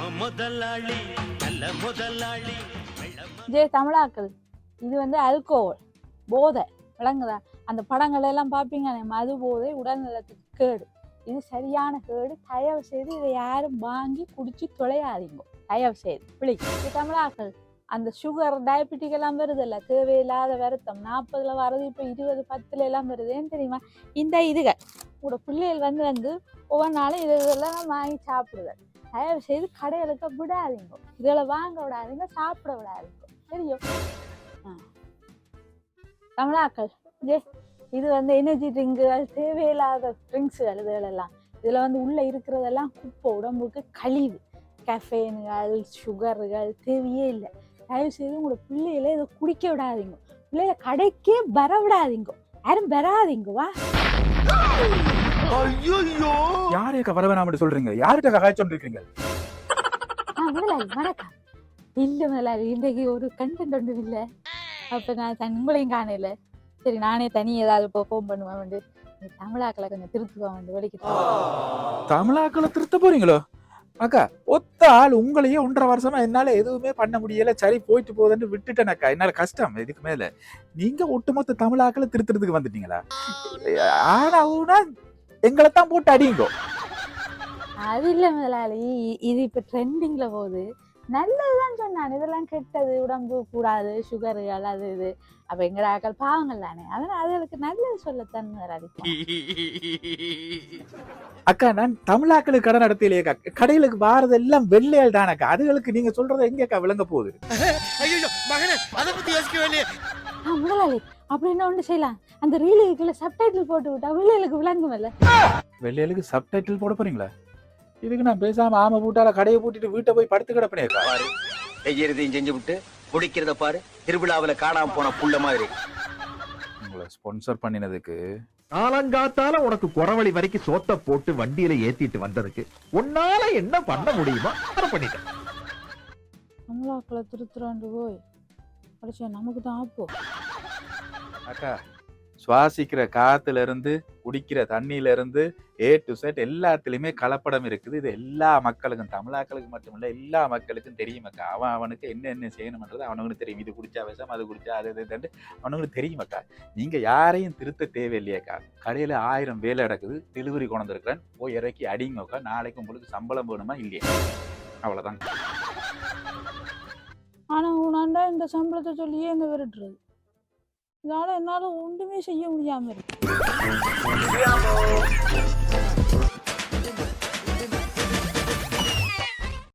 நம்ம முதலாளி நல்ல முதலாளி ஜே தமிழாக்கள் இது வந்து அல்கோஹோல் போதை விளங்குதா அந்த படங்கள் எல்லாம் பார்ப்பீங்க மது போதை உடல்நலத்துக்கு கேடு. இது சரியான கேடு. தயவு செய்து இதை யாரும் வாங்கி குடிச்சு தொலையாதீங்க. தயவு செய்து. பிள்ளைக்கு தமிழாக்கள் அந்த சுகர் டயபெட்டிக் எல்லாம் வருது இல்லை தேவையில்லாத வருத்தம். நாற்பதுல வரது இப்போ இருபது பத்துல எல்லாம் வருது. தெரியுமா? இந்த இதுகள். உங்களோட பிள்ளைகள் வந்து வந்து ஒவ்வொரு நாளும் இது இதெல்லாம் வாங்கி சாப்பிடுதல். தயவு செய்து கடைகளுக்கு விடாதீங்க. இதில் வாங்க விடாதீங்க சாப்பிட விடாதீங்க. தெரியும் ஆ. கமலாக்கள் ஜே இது வந்து எனர்ஜி ட்ரிங்குகள் தேவையில்லாத ட்ரிங்க்ஸுகள் இதுகளெல்லாம் இதில் வந்து உள்ளே இருக்கிறதெல்லாம் குப்பை உடம்புக்கு கழிவு. கஃபேனுகள் சுகருகள் தேவையே இல்லை. தயவு செய்து உங்களோட பிள்ளைகளை இதை குடிக்க விடாதீங்க. பிள்ளைகளை கடைக்கே வர விடாதீங்க. யாரும் வராதீங்க வா. யாரையக்கா வர வேணாம் சொல்றீங்க? யார்கிட்ட காய்ச்சி இருக்கீங்க வணக்கம் இல்லை முதலாளி இன்றைக்கு ஒரு கண்டென்ட் ஒன்றும் இல்லை. அப்போ நான் உங்களையும் காணல. சரி நானே தனி ஏதாவது இப்போ ஃபோன் பண்ணுவேன் வந்து தமிழாக்களை கொஞ்சம் திருத்துவேன் வந்து வலிக்கு தமிழாக்களை திருத்த போறீங்களோ? அக்கா ஒத்த ஆள் உங்களையே ஒன்றரை வருஷமா என்னால எதுவுமே பண்ண முடியல. சரி போயிட்டு போகுதுன்னு விட்டுட்டேனக்கா என்னால கஷ்டம். இதுக்கு மேல. நீங்க ஒட்டுமொத்த தமிழாக்களை திருத்துறதுக்கு வந்துட்டீங்களா? ஆனா எங்களை தான் போட்டு அடிங்கோ அது இல்லை முதலாளி. இது இப்போ ட்ரெண்டிங்கில் போகுது. நல்லதுதான் சொன்னான். இதெல்லாம் கெட்டது. உடம்பு கூடாது. சுகருகள் அது இது. அப்போ எங்கட ஆக்கள் பாவங்கள் தானே? அதனால் அதுகளுக்கு நல்லது சொல்லத்தான் முதலாளி அக்கா நான் தமிழாக்களுக்கு கடை நடத்திலேக்கா கடைகளுக்கு வாரதெல்லாம் வெள்ளையால் தானக்கா அதுகளுக்கு நீங்க சொல்றத எங்கக்கா விளங்க போகுது? முதலாளி அப்படின்னு ஒன்று செய்யலாம்? அந்த ரீலுக்குள்ள சப்டைட்டில் போட்டு விட்டா பிள்ளைகளுக்கு விளங்குமல்ல வெள்ளையாளுக்கு சப்டைட்டில் போட போறீங்களா? இதுக்கு நான் பேசாம ஆம பூட்டால கடையை பூட்டிட்டு வீட்டை போய் படுத்து கிடப்பினேக்கா பாரு செய்யறதையும் செஞ்சு விட்டு குடிக்கிறத பாரு திருவிழாவுல காணாம போன புள்ள மாதிரி. உங்களை ஸ்பான்சர் பண்ணினதுக்கு காலங்காத்தால உனக்கு குறவழி வரைக்கும் சோத்த போட்டு வண்டியில ஏத்திட்டு வந்ததுக்கு உன்னால என்ன பண்ண முடியுமோ அதை பண்ணிட்டேன். அமலாக்களை திருத்துறாண்டு போய். படிச்சா நமக்கு தான் ஆப்போ. அக்கா சுவாசிக்கிற காத்துல இருந்து குடிக்கிற தண்ணியில இருந்து ஏ டு செட் எல்லாத்துலேயுமே கலப்படம் இருக்குது. இது எல்லா மக்களுக்கும் தமிழாக்களுக்கு மட்டும் இல்லை எல்லா மக்களுக்கும் தெரியும் அக்கா. அவன் அவனுக்கு என்னென்ன என்ன செய்யணும்ன்றது அவனுக்கு தெரியும். இது குடிச்சா விஷம் அது குடிச்சா அது இதுன்ட்டு அவனுக்கு தெரியும் அக்கா. நீங்கள் யாரையும் திருத்த தேவையில்லையக்கா கடையில் ஆயிரம் வேலை நடக்குது. டெலிவரி கொண்டு இருக்கிறேன் போய் இறக்கி அடிங்க அக்கா. நாளைக்கு உங்களுக்கு சம்பளம் வேணுமா இல்லையா? அவ்வளோதான் ஆனால் உனாண்டா இந்த சம்பளத்தை சொல்லியே இந்த விரட்டுறது இதனால என்னால ஒன்றுமே செய்ய முடியாம இருக்கு.